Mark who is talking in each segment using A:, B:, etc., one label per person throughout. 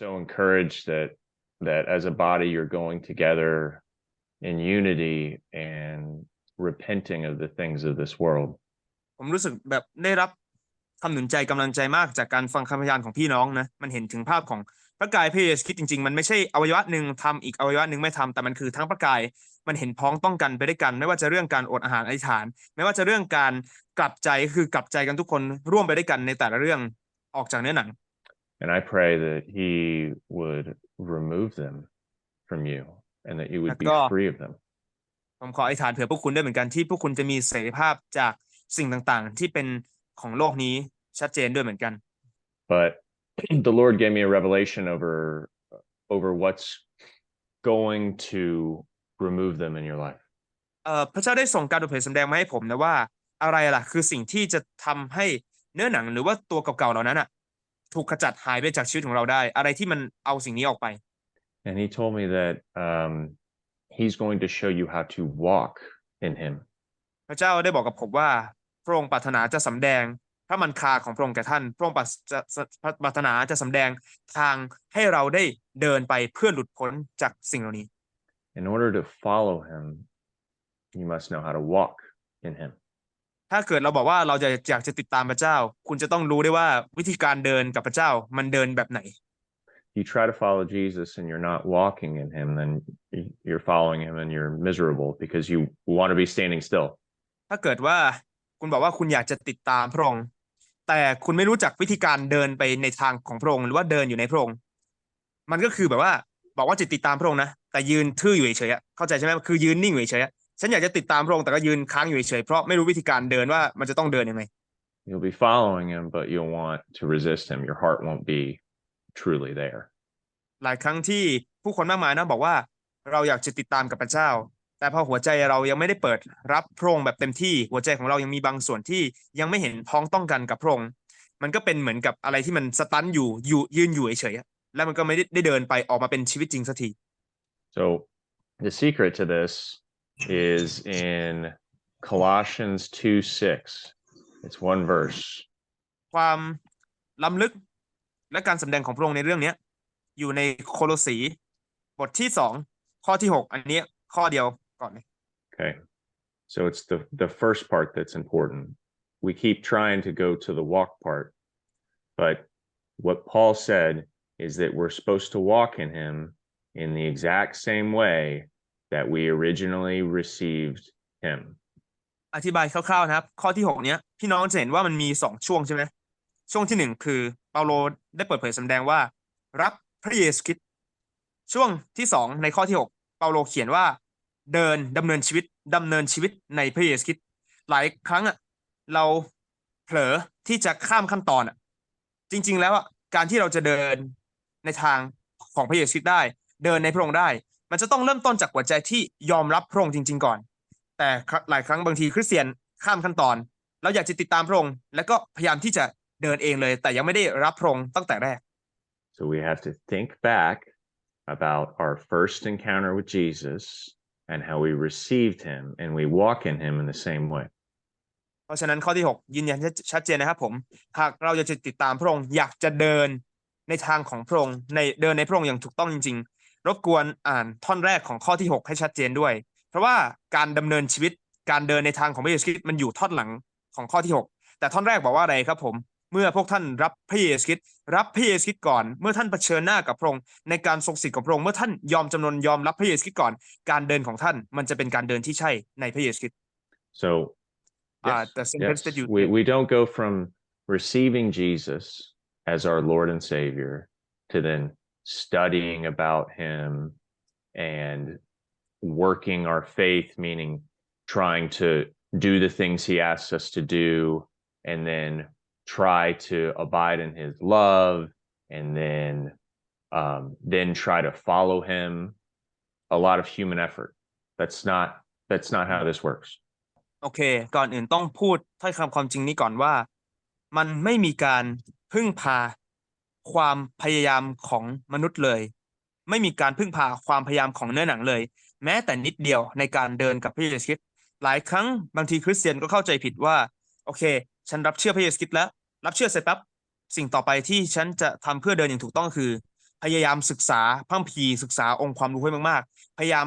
A: so encouraged that that as a body you're going together in unity and repenting of the things of this world.
B: ผมรู้สึกแบบได้รับคำหนุนใจกำลังใจมากจากการฟังคำพยานของพี่น้องนะมันเห็นถึงภาพของพระกายพระเยซูคริสต์จริงๆ มันไม่ใช่อวัยวะหนึ่งทำอีกอวัยวะหนึ่งไม่ทำแต่มันคือทั้งพระกายมันเห็นพ้องต้องกันไปด้วยกัน ไม่ว่าจะเรื่องการอดอาหารอธิษฐาน ไม่ว่าจะเรื่องการกลับใจคือกลับใจกันทุกคนร่วมไปด้วยกันในแต่ละเรื่องออกจากเนื้อหนัง
A: And I pray that he would remove them from you and that you would be
B: Nako.
A: free of them.
B: ผมขออธิษฐานเผื่อพวกคุณด้วยเหมือนกันที่พวกคุณจะมีเสรีภาพจากสิ่งต่างๆ ที่เป็นของโลกนี้ชัดเจนด้วยเหมือนกัน
A: But the Lord gave me a revelation over over what's going to remove them in your life.
B: เอ่อพระเจ้าได้ส่งการเปิดเผยสำแดงมาให้ผมนะว่า อะไรล่ะ คือสิ่งที่จะทำให้เนื้อหนังหรือว่าตัวเก่าๆเหล่านั้นอะ ถูกขจัดหายไปจากชีวิตของเราได้ อะไรที่มันเอาสิ่งนี้ออกไป
A: And he told me that um, he's going to show you how to walk in him.
B: พระเจ้าได้บอกกับผมว่าพระองค์ปรารถนาจะสำแดงพระมันคาของพระองค์แก่ท่าน พระองค์ปรารจะจะปรารถนาจะสำแดงทางให้เราได้เดินไปเพื่อหลุดพ้นจากสิ่งเหล่านี้
A: In order to follow him, you must know how to walk in him.
B: ถ้าเกิดเราบอกว่าเราจะอยากจะติดตามพระเจ้า คุณจะต้องรู้ได้ว่าวิธีการเดินกับพระเจ้ามันเดินแบบไหน
A: you try to follow Jesus and you're not walking in him, then y- you're following him and you're miserable because you want to be standing still.
B: ถ้าเกิดว่าคุณบอกว่าคุณอยากจะติดตามพระองค์แต่คุณไม่รู้จักวิธีการเดินไปในทางของพระองค์หรือว่าเดินอยู่ในพระองค์มันก็คือแบบว่าบอกว่าจะติดตามพระองค์นะแต่ยืนทื่ออยู่เฉยๆอะเข้าใจใช่ไหมคือยืนนิ่งอยู่เฉยๆอะ ฉันอยากจะติดตามพระองค์แต่ก็ยืนค้างอยู่เฉยๆเพราะไม่รู้วิธีการเดินว่ามันจะต้องเดินยังไง
A: You'll be following him, but you'll want to resist him. Your heart won't be truly there.
B: หลายครั้งที่ผู้คนมากมายนะบอกว่า เราอยากจะติดตามกับพระเจ้า แต่พอหัวใจเรายังไม่ได้เปิดรับพระองค์แบบเต็มที่หัวใจของเรายังมีบางส่วนที่ยังไม่เห็นพ้องต้องกันกับพระองค์มันก็เป็นเหมือนกับอะไรที่มันสตันอยู่อยู่ยืนอยู่เฉยๆอะแล้วมันก็ไม่ได้ได้เดินไปออกมาเป็นชีวิตจริงสักที
A: So the secret to this is in Colossians 2 6. It's one verse.
B: ความล้ำลึกและการสำแดงของพระองค์ในเรื่องเนี้ย อยู่ในโคโลสีบทที่สองข้อที่หกอันเนี้ยข้อเดียวก่อนเลย
A: Okay. So it's the, the first part that's important. We keep trying to go to the walk part, but what Paul said is that we're supposed to walk in him in the exact same way that we originally received him.
B: อธิบายคร่าวๆนะครับ ข้อที่หกเนี้ยพี่น้องจะเห็นว่ามันมีสองช่วงใช่ไหมช่วงที่หนึ่งคือเปาโลได้เปิดเผยสำแดงว่า รับพระเยซูคริสต์ช่วงที่สองในข้อที่หกเปาโลเขียนว่า เดินดำเนินชีวิตดำเนินชีวิตในพระเยซูคริสต์หลายครั้งอะเราเผลอที่จะข้ามขั้นตอนอะ จริง ๆ แล้วอะการที่เราจะเดินในทางของพระเยซูคริสต์ได้ เดินในพระองค์ได้ มันจะต้องเริ่มต้นจากหัวใจที่ยอมรับพระองค์จริง ๆ ก่อน แต่หลายครั้งบางทีคริสเตียนข้ามขั้นตอน เราอยากจะติดตามพระองค์แล้วก็พยายามที่จะเดินเองเลย แต่ยังไม่ได้รับพระองค์ตั้งแต่แรก
A: So we have to think back about our first encounter with Jesus and how we received him, and we walk in him in the same way.
B: เพราะฉะนั้นข้อที่ 6 ยืนยันชัดเจนนะครับผม หากเราจะติดตามพระองค์อยากจะเดินในทางของพระองค์ในเดินในพระองค์อย่างถูกต้องจริง ๆ รบกวนอ่านท่อนแรกของข้อที่ 6 ให้ชัดเจนด้วย เพราะว่าการดำเนินชีวิตการเดินในทางของพระเยซูคริสต์มันอยู่ท่อนหลังของข้อที่ 6 แต่ท่อนแรกบอกว่าอะไรครับผม เมื่อพวกท่านรับพระเยซูคริสต์รับพระเยซูคริสต์ก่อน เมื่อท่านเผชิญหน้ากับพระองค์ในการทรงสิทธิ์กับพระองค์เมื่อท่านยอมจำนนยอมรับพระเยซูคริสต์ก่อน การเดินของท่านมันจะเป็นการเดินที่ใช่ในพระเยซูคริสต์
A: So,
B: Ah,
A: yes,
B: the sentence
A: yes,
B: that you
A: we,
B: did.
A: we don't go from receiving Jesus as our Lord and Savior to then studying about him and working our faith, meaning trying to do the things he asks us to do, and then try to abide in his love, and then um, then try to follow him. A lot of human effort. That's not that's not how this works.
B: โอเค ก่อนอื่นต้องพูดถ้อยคำความจริงนี้ก่อนว่า มันไม่มีการพึ่งพา ความพยายามของมนุษย์เลย ไม่มีการพึ่งพาความพยายามของเนื้อหนังเลย แม้แต่นิดเดียวในการเดินกับพระเยซูคริสต์หลายครั้งบางทีคริสเตียนก็เข้าใจผิดว่า โอเค ฉันรับเชื่อพระเยซูคริสต์แล้ว รับเชื่อเสร็จปั๊บสิ่งต่อไปที่ฉันจะทำเพื่อเดินอย่างถูกต้องคือ พยายามศึกษาพัมภีศึกษาองค์ความรู้ให้มากๆ พยายาม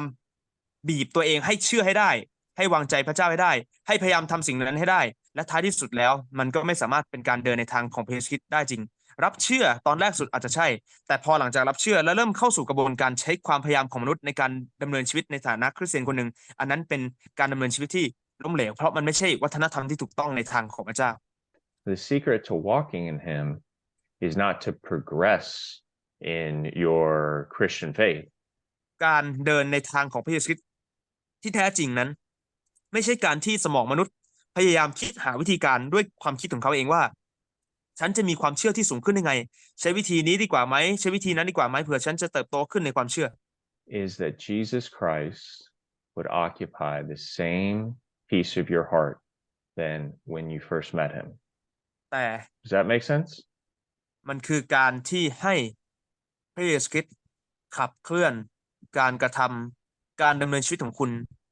B: บีบตัวเองให้เชื่อให้ได้ ให้วางใจพระเจ้าให้ได้ ให้พยายามทำสิ่งนั้นให้ได้ และท้ายที่สุดแล้ว มันก็ไม่สามารถเป็นการเดินในทางของพระเยซูคริสต์ได้จริง รับเชื่อตอนแรกสุดอาจจะใช่ แต่พอหลังจากรับเชื่อและเริ่มเข้าสู่กระบวนการใช้ความพยายามของมนุษย์ในการดำเนินชีวิตในฐานะคริสเตียนคนหนึ่งอันนั้นเป็นการดำเนินชีวิตที่ล้มเหลวเพราะมันไม่ใช่วัฒนธรรมที่ถูกต้องในทางของพระเจ้า
A: The secret to walking in Him is not to progress in your Christian faith,
B: การเดินในทางของพระเยซูคริสต์ที่แท้จริงนั้น ไม่ใช่การที่สมองมนุษย์พยายามคิดหาวิธีการด้วยความคิดของเขาเองว่า ฉันจะมีความเชื่อที่สูงขึ้นยังไง ใช้วิธีนี้ดีกว่าไหมใช้วิธีนั้นดีกว่าไหมเผื่อฉันจะเติบโตขึ้นในความเชื่อ
A: is that Jesus Christ would occupy the same piece of your heart than when you first met Him.
B: แต่
A: Does that make sense?
B: มันคือการที่ให้พระเยซูคริสต์ขับเคลื่อนการกระทำการดำเนินชีวิตของคุณ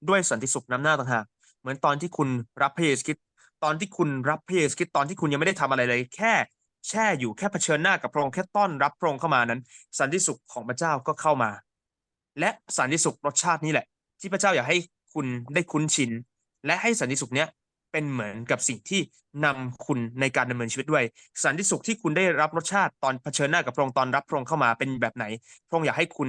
B: ด้วยสันติสุขน้ำหน้าต่างหากเหมือนตอนที่คุณรับพระเยซูคริสต์ ตอนที่คุณรับพระเยซูคริสต์ตอนที่คุณยังไม่ได้ทำอะไรเลย แค่แช่อยู่แค่เผชิญหน้ากับพระองค์แค่ต้อนรับพระองค์เข้ามานั้น สันติสุขของพระเจ้าก็เข้ามา และสันติสุขรสชาตินี้แหละ ที่พระเจ้าอยากให้คุณได้คุ้นชิน และให้สันติสุขเนี้ยเป็นเหมือนกับสิ่งที่นำคุณในการดำเนินชีวิตด้วย สันติสุขที่คุณได้รับรสชาติตอนเผชิญหน้ากับพระองค์ตอนรับพระองค์เข้ามาเป็นแบบไหนพระองค์อยากให้คุณ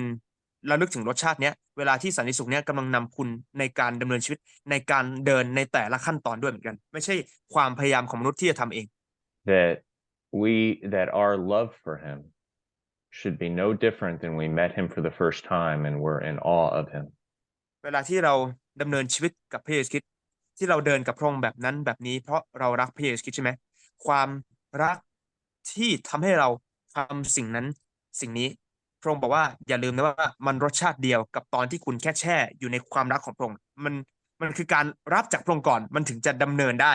B: ระลึกถึงรสชาติเนี้ยเวลาที่สันติสุขเนี้ยกำลังนำคุณในการดำเนินชีวิตในการเดินในแต่ละขั้นตอนด้วยเหมือนกัน ไม่ใช่ความพยายามของมนุษย์ที่จะทำเอง
A: That we, that our love for Him should be no different than we met Him for the first time and we're in awe of Him.
B: เวลาที่เราดำเนินชีวิตกับพระเยซูคริสต์ที่เราเดินกับพระองค์แบบนั้นแบบนี้เพราะเรารักพระเยซูคริสต์ใช่ไหมความรักที่ทำให้เราทำสิ่งนั้นสิ่งนี้พ ระองค์บอกว่าอย่าลืมนะว่ามันรสชาติเดียวกับตอนที่คุณแค่แช่อยู่ในความรักของพระองค์มันมันคือการรับจากพระองค์ก่อนมันถึงจะดำเนินได้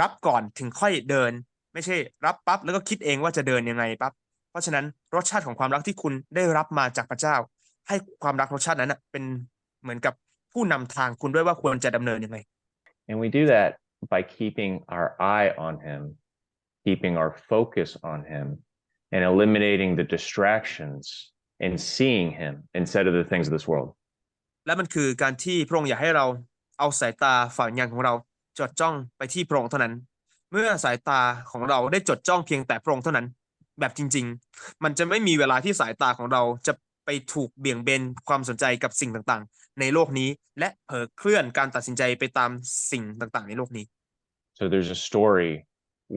B: รับก่อนถึงค่อยเดิน ไม่ใช่ รับปั๊บแล้วก็คิดเองว่าจะเดินยังไงปั๊บเพราะฉะนั้นรสชาติของความรักที่คุณได้รับมาจากพระเจ้า ให้ความรักรสชาตินั้นนะเป็นเหมือนกับผู้นำทางคุณด้วยว่าควรจะดำเนินยังไง
A: And we do that by keeping our eye on Him, keeping our focus on Him, and eliminating the distractions and seeing Him instead of the things of this world.
B: และมันคือการที่พระองค์อยากให้เราเอาสายตาฝ่ายวิญญาณของเราจดจ้องไปที่พระองค์เท่านั้น เมื่อสายตาของเราได้จดจ้องเพียงแต่พระองค์เท่านั้น แบบจริง ๆ มันจะไม่มีเวลาที่สายตาของเราจะไปถูกเบี่ยงเบนความสนใจกับสิ่งต่างๆ ในโลกนี้ และเผลอเคลื่อนการตัดสินใจไปตามสิ่งต่างๆ ในโลกนี้
A: So there's a story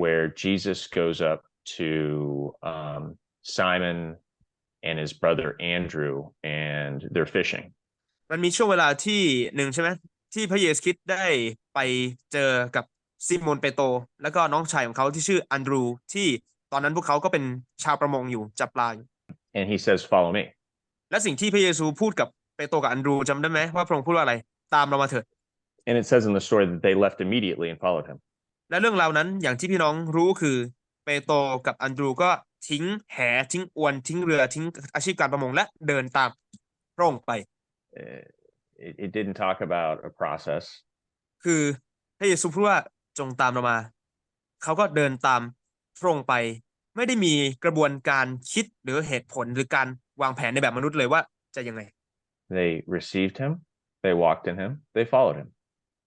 A: where Jesus goes up to um, Simon and his brother Andrew, and they're fishing.
B: มันมีช่วงเวลาที่หนึ่งใช่ไหมที่พระเยซูคริสต์ได้ไปเจอกับซิโมนเปโตรแล้วก็น้องชายของเขาที่ชื่ออันดรูที่ตอนนั้นพวกเขาก็เป็นชาวประมงอยู่จับปลาอยู่
A: And he says, Follow me.
B: และสิ่งที่พระเยซูพูดกับเปโตรกับอันดรูจำได้ไหมว่าพระองค์พูดว่าอะไรตามเรามาเถิด
A: And it says in the story that they left immediately and followed him.
B: และเรื่องราวนั้นอย่างที่พี่น้องรู้คือเปโตรกับอันดรูก็ ทิ้งแหทิ้งอวนทิ้งเรือทิ้งอาชีพการประมงและเดินตามพระองค์ไป
A: Uh, It, it didn't talk about a process.
B: คือพระเยซูพูดว่าจงตามเรามา เขาก็เดินตามพระองค์ไป ไม่ได้มีกระบวนการคิดหรือเหตุผลหรือการวางแผนในแบบมนุษย์เลยว่าจะยังไง
A: They received him, they walked in him, they followed him.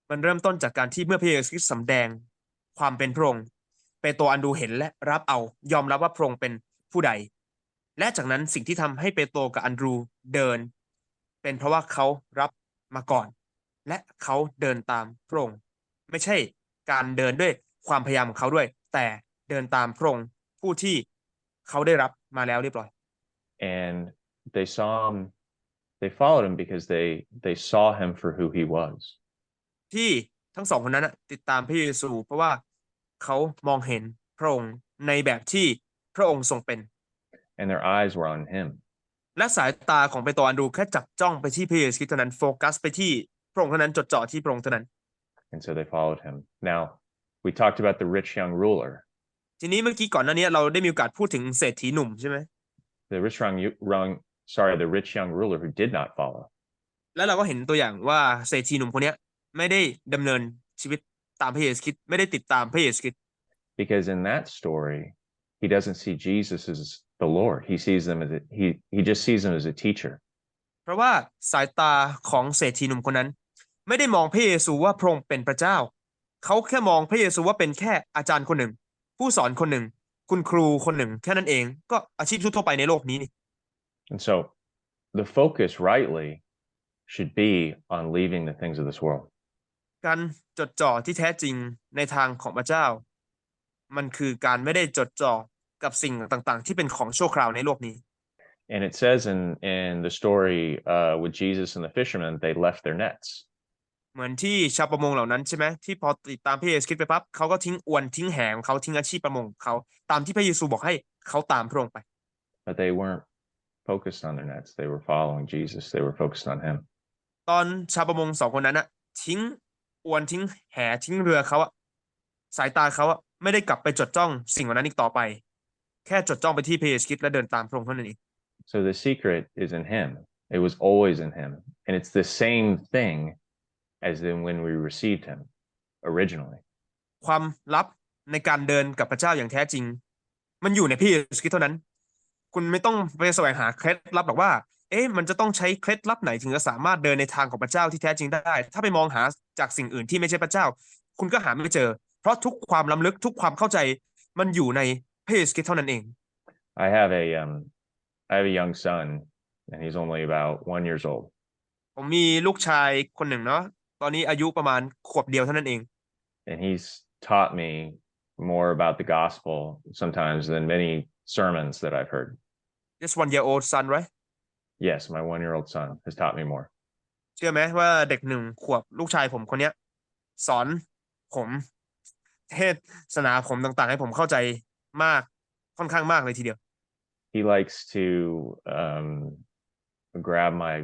B: มันเริ่มต้นจากการที่เมื่อพระเยซูคริสต์สำแดงความเป็นพระองค์ เปโตรอันดูเห็นและรับเอา ยอมรับว่าพระองค์เป็นผู้ใด และจากนั้นสิ่งที่ทำให้เปโตรกับอันดรูเดิน เป็นเพราะว่าเขารับมาก่อน และเขาเดินตามพระองค์ไม่ใช่การเดินด้วยความพยายามของเขาด้วย แต่เดินตามพระองค์ผู้ที่เขาได้รับมาแล้วเรียบร้อย
A: And they saw him, they followed him because they they saw him for who he was.
B: ที่ทั้งสองคนนั้นน่ะติดตามพระเยซู เพราะว่า เขามองเห็นพระองค์ในแบบที่พระองค์ทรงเป็น
A: And their eyes were on him.
B: และสายตาของเปโตรอันดรูแค่จับจ้องไปที่พระเยซูคริสต์เท่านั้นโฟกัสไปที่พระองค์เท่านั้นจดจ่อที่พระองค์เท่านั้น
A: And so they followed him. Now, we talked about the rich young ruler.
B: ทีนี้เมื่อกี้ก่อนหน้านี้เราได้มีโอกาสพูดถึงเศรษฐีหนุ่มใช่ไหม
A: The rich young, young sorry, the rich young ruler who did not follow.
B: แล้วเราก็เห็นตัวอย่างว่าเศรษฐีหนุ่มคนเนี้ยไม่ได้ดำเนินชีวิต ตามพระเยซูคริสต์ไม่ได้ติดตามพระเยซูคริสต์
A: Because in that story, he doesn't see Jesus as the Lord. He sees them as a, he he just sees them as a teacher.
B: เพราะว่าสายตาของเศรษฐีหนุ่มคนนั้น ไม่ได้มองพระเยซูว่าพระองค์เป็นพระเจ้า เขาแค่มองพระเยซูว่าเป็นแค่อาจารย์คนหนึ่ง ผู้สอนคนหนึ่ง คุณครูคนหนึ่ง แค่นั้นเองก็อาชีพทั่วๆไปในโลกนี้นี่
A: And so the focus rightly should be on leaving the things of this world.
B: การจดจ่อที่แท้จริงในทางของพระเจ้า มันคือการไม่ได้จดจ่อกับสิ่งต่างๆ ที่เป็นของชั่วคราวในโลกนี้
A: And it says in in the story uh, with Jesus and the fishermen, they left their nets.
B: เหมือนที่ชาวประมงเหล่านั้นใช่ไหมที่พอติดตามพระเยซูคริสต์ไปปั๊บเขาก็ทิ้งอวนทิ้งแหของเขาทิ้งอาชีพประมงของเขาตามที่พระเยซูบอกให้เขาตามพระองค์ไป
A: but they weren't focused on their nets. They were following Jesus. They were focused on him.
B: ตอนชาวประมงสองคนนั้นอะทิ้ง อวนทิ้งแหทิ้งเรือเขาอะสายตาเขาอะไม่ได้กลับไปจดจ้องสิ่งเหล่านั้นอีกต่อไป แค่จดจ้องไปที่พระเยซูคริสต์และเดินตามพระองค์เท่านั้นเอง
A: So the secret is in him. It was always in him. And it's the same thing as in when we received him originally.
B: ความลับในการเดินกับพระเจ้าอย่างแท้จริง มันอยู่ในพระเยซูคริสต์เท่านั้น คุณไม่ต้องไปแสวงหาเคล็ดลับหรอกว่า เอ๊ะมันจะต้องใช้เคล็ดลับไหนถึงจะสามารถเดินในทางของพระเจ้าที่แท้จริงได้ ถ้าไปมองหาจากสิ่งอื่นที่ไม่ใช่พระเจ้า คุณก็หาไม่เจอ เพราะทุกความล้ำลึกทุกความเข้าใจมันอยู่ในพระเยซูคริสต์เท่านั้นเอง
A: I have a um I have a young son and he's only about one years old.
B: ผมมีลูกชายคนหนึ่งเนาะตอนนี้อายุประมาณขวบเดียวเท่านั้นเอง
A: And he's taught me more about the gospel sometimes than many sermons that I've heard.
B: just one year old son right
A: Yes, my one year old son has taught me more.
B: เชื่อไหมว่าเด็กหนึ่งขวบลูกชายผมคนเนี้ย สอนผมเทศนาผมต่างๆ ให้ผมเข้าใจมากค่อนข้างมากเลยทีเดียว
A: He likes to um, grab my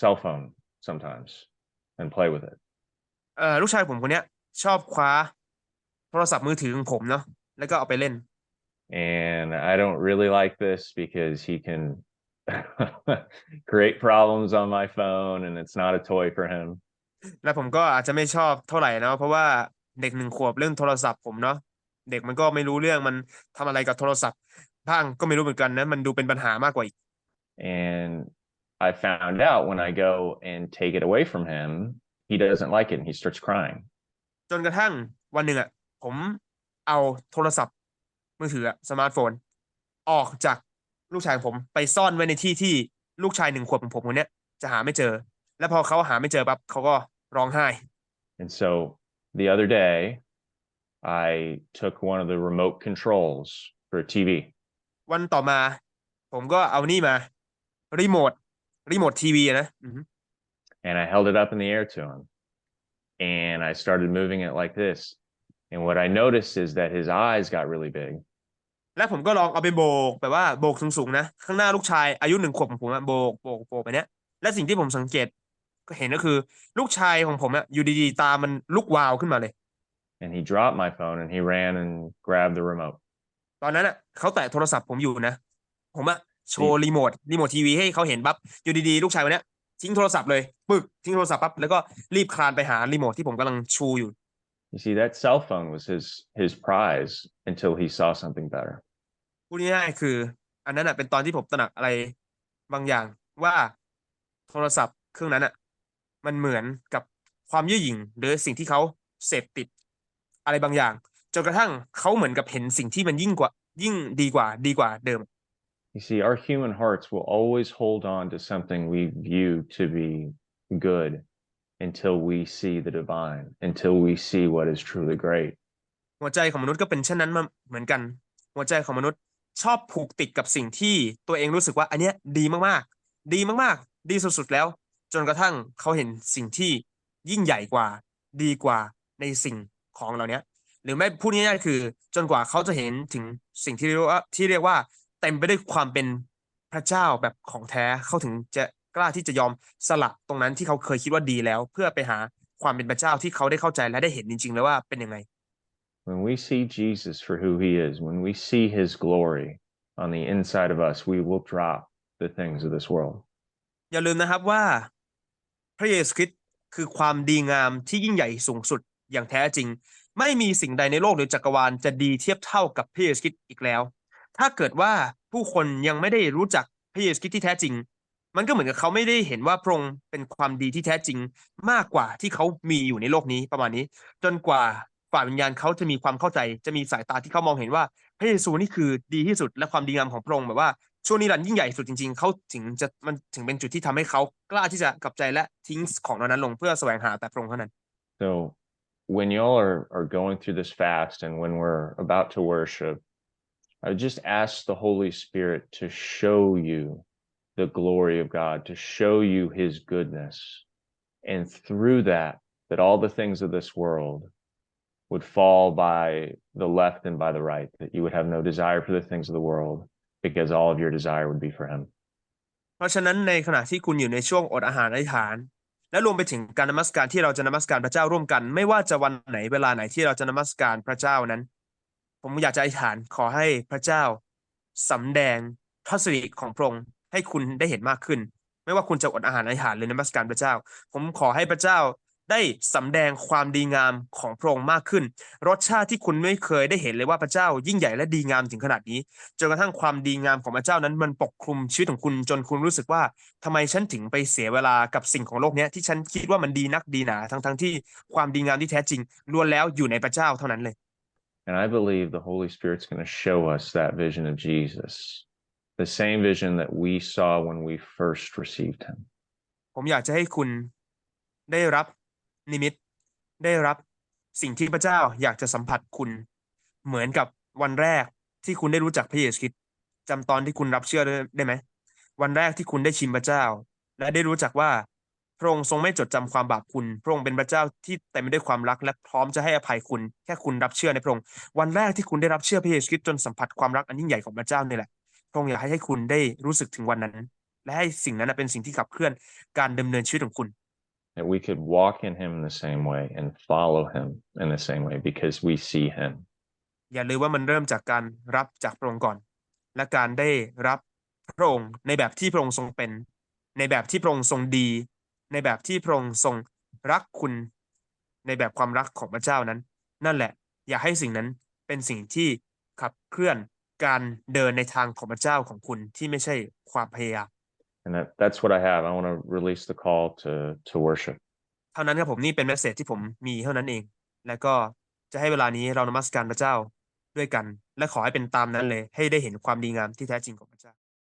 A: cell phone sometimes and play with it.
B: เอ่อลูกชายผมคนเนี้ย ชอบคว้าโทรศัพท์มือถือของผมเนาะแล้วก็เอาไปเล่น
A: And I don't really like this because he can create problems on my phone and it's not a toy for him.
B: และผมก็อาจจะไม่ชอบเท่าไหร่เนาะเพราะว่าเด็กหนึ่งขวบเรื่องโทรศัพท์ผมเนาะเด็กมันก็ไม่รู้เรื่องมันทำอะไรกับโทรศัพท์บ้างก็ไม่รู้เหมือนกันนะมันดูเป็นปัญหามากกว่าอีก
A: And I found out when I go and take it away from him, he doesn't like it and he starts crying.
B: จนกระทั่งวันหนึ่งอะผมเอาโทรศัพท์มือถืออะสมาร์ทโฟน ออกจาก ลูกชายของผมไปซ่อนไว้ในที่ที่ลูกชายหนึ่งขวบของผมคนเนี้ยจะหาไม่เจอ แล้วพอเขาหาไม่เจอปั๊บเขาก็ร้องไห้
A: And so the other day, I took one of the remote controls for a TV
B: วันต่อมา ผมก็เอานี่มารีโมทรีโมททีวีนะอือฮึ
A: and I held it up in the air to him. And I started moving it like this. And what I noticed is that his eyes got really big.
B: แล้วผมก็ลองเอาไปโบกแบบว่าโบกสูงๆนะ ข้างหน้าลูกชายอายุหนึ่งขวบของผมอะโบกโบกโบกไปเนี้ยและสิ่งที่ผมสังเกตก็เห็นก็คือลูกชายของผมอะอยู่ดีๆตามันลุกวาวขึ้นมาเลย
A: And he dropped my phone and he ran and grabbed the remote.
B: ตอนนั้นอะเขาแตะโทรศัพท์ผมอยู่นะ ผมอะโชว์รีโมทรีโมททีวีให้เขาเห็นปั๊บอยู่ดีๆ ลูกชายคนเนี้ยทิ้งโทรศัพท์เลยปึกทิ้งโทรศัพท์ปั๊บแล้วก็รีบคลานไปหารีโมทที่ผมกำลังชูอยู่
A: You see, that cell phone was his his prize until he saw something better.
B: พูดง่ายๆคือ อันนั้นอะเป็นตอนที่ผมตระหนักอะไรบางอย่างว่าโทรศัพท์เครื่องนั้นอะมันเหมือนกับความเย่อหยิ่งหรือสิ่งที่เขาเสพติดอะไรบางอย่างจนกระทั่งเขาเหมือนกับเห็นสิ่งที่มันยิ่งกว่ายิ่งดีกว่าดีกว่าเดิม
A: You see, our human hearts will always hold on to something we view to be good until we see the divine, until we see what is truly great.
B: หัวใจของมนุษย์ก็เป็นเช่นนั้นมาเหมือนกัน หัวใจของมนุษย์ชอบผูกติดกับสิ่งที่ตัวเองรู้สึกว่าอันเนี้ยดีมากๆ ดีมากๆ ดีสุดๆแล้ว จนกระทั่งเขาเห็นสิ่งที่ยิ่งใหญ่กว่า ดีกว่าในสิ่งของเหล่านี้หรือไม่พูดง่ายๆคือ จนกว่าเขาจะเห็นถึงสิ่งที่เรียกว่าที่เรียกว่า เต็มไปด้วยความเป็นพระเจ้าแบบของแท้เขาถึงจะ กล้าที่จะยอมสละตรงนั้นที่เขาเคยคิดว่าดีแล้ว เพื่อไปหาความเป็นพระเจ้าที่เขาได้เข้าใจและได้เห็นจริงๆแล้วว่าเป็นยังไง
A: When we see Jesus for who he is, when we see his glory on the inside of us, we will drop the things of this world.
B: อย่าลืมนะครับว่า พระเยซูคริสต์คือความดีงามที่ยิ่งใหญ่สูงสุดอย่างแท้จริง ไม่มีสิ่งใดในโลกหรือจักรวาลจะดีเทียบเท่ากับพระเยซูคริสต์อีกแล้ว ถ้าเกิดว่าผู้คนยังไม่ได้รู้จักพระเยซูคริสต์ที่แท้จริง มันก็เหมือนกับเขาไม่ได้เห็นว่าพระองค์เป็นความดีที่แท้จริงมากกว่าที่เขามีอยู่ในโลกนี้ประมาณนี้ จนกว่าฝ่ายวิญญาณเขาจะมีความเข้าใจจะมีสายตาที่เขามองเห็นว่า พระเยซูนี่คือดีที่สุดและความดีงามของพระองค์แบบว่าช่วงนี้รันยิ่งใหญ่สุดจริง ๆเขาถึงจะมันถึงเป็นจุดที่ทำให้เขากล้าที่จะกลับใจและทิ้งของนั้นลงเพื่อแสวงหาแต่พระองค์เท่านั้น
A: So when y'all are, are going through this fast and when we're about to worship, I just ask the Holy Spirit to show you the glory of God, to show you his goodness. And through that, that all the things of this world would fall by the left and by the right, that you would have no desire for the things of the world because all of your desire would be for him.
B: เพราะฉะนั้นในขณะที่คุณอยู่ในช่วงอดอาหารอธิษฐาน และรวมไปถึงการนมัสการที่เราจะนมัสการพระเจ้าร่วมกัน ไม่ว่าจะวันไหนเวลาไหนที่เราจะนมัสการพระเจ้านั้น ผมอยากจะอธิษฐานขอให้พระเจ้าสำแดงพระสิริของพระองค์ ให้คุณได้เห็นมากขึ้น ไม่ว่าคุณจะอดอาหารอธิษฐานหรือนมัสการพระเจ้า ผมขอให้พระเจ้าได้สำแดงความดีงามของพระองค์มากขึ้น รสชาติที่คุณไม่เคยได้เห็นเลยว่าพระเจ้ายิ่งใหญ่และดีงามถึงขนาดนี้จนกระทั่งความดีงามของพระเจ้านั้นมันปกคลุมชีวิตของคุณจนคุณรู้สึกว่าทำไมฉันถึงไปเสียเวลากับสิ่งของโลกนี้ที่ฉันคิดว่ามันดีนักดีหนาทั้งทั้งที่ความดีงามที่แท้จริงล้วนแล้วอยู่ในพระเจ้าเท่านั้นเลย
A: And I believe the Holy Spirit's going to show us that vision of Jesus, the same vision that we saw when we first received him.
B: ผมอยากจะให้คุณได้รับนิมิต ได้รับสิ่งที่พระเจ้าอยากจะสัมผัสคุณ เหมือนกับวันแรกที่คุณได้รู้จักพระเยซูคริสต์จำตอนที่คุณรับเชื่อได้ได้ไหม วันแรกที่คุณได้ชิมพระเจ้า และได้รู้จักว่าพระองค์ทรงไม่จดจำความบาปคุณ พระองค์เป็นพระเจ้าที่เต็มไปด้วยความรักและพร้อมจะให้อภัยคุณ แค่คุณรับเชื่อในพระองค์ วันแรกที่คุณได้รับเชื่อพระเยซูคริสต์จนสัมผัสความรักอันยิ่งใหญ่ของพระเจ้านี่แหละ พระองค์อยากให้ให้คุณได้รู้สึกถึงวันนั้น และให้สิ่งนั้นนะเป็นสิ่งที่ขับเคลื่อนการดำเนินชีวิตของคุณ
A: That we could walk in him in the same way and follow him in the same way because we see him.
B: อย่าลืมว่ามันเริ่มจากการรับจากพระองค์ก่อน และการได้รับพระองค์ในแบบที่พระองค์ทรงเป็น ในแบบที่พระองค์ทรงดี ในแบบที่พระองค์ทรงรักคุณ ในแบบความรักของพระเจ้านั้น นั่นแหละ อย่าให้สิ่งนั้นเป็นสิ่งที่ขับเคลื่อน การเดินในทางของพระเจ้าของคุณที่ไม่ใช่ความพยายาม
A: And that, that's what I have. I want to release the call to, to worship.
B: เท่านั้นครับผมนี่เป็นเมสเซจที่ผมมีเท่านั้นเอง แล้วก็จะให้เวลานี้เรานมัสการพระเจ้าด้วยกัน และขอให้เป็นตามนั้นเลย ให้ได้เห็นความดีงามที่แท้จริงของพระเจ้า